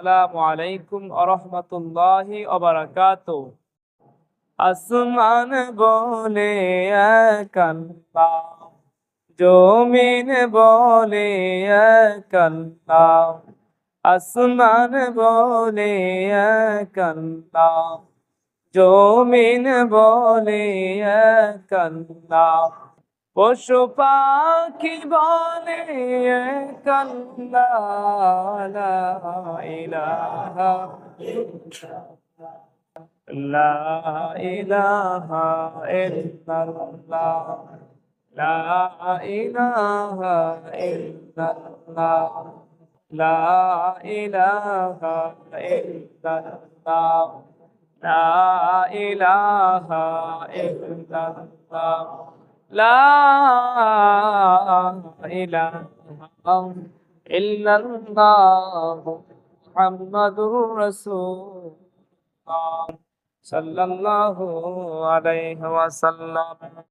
আসসালামু আলাইকুম আরহামতুল্লাহি অবরাকাত আসমান বলে এক আল্লাহ জমিন বলে এক আল্লাহ আসমান বলে এক জমিন বলে এক আল্লাহ পশু পাখি বলে লা ইলাহা ইল্লাল্লাহ লা ইলাহা ইল্লাল্লাহ লা ইলাহা ইল্লাল্লাহ লা ইলাহা ইল্লাল্লাহ মুহাম্মাদুর রাসূলুল্লাহ। সাল্লাল্লাহু আলাইহি ওয়াসাল্লাম।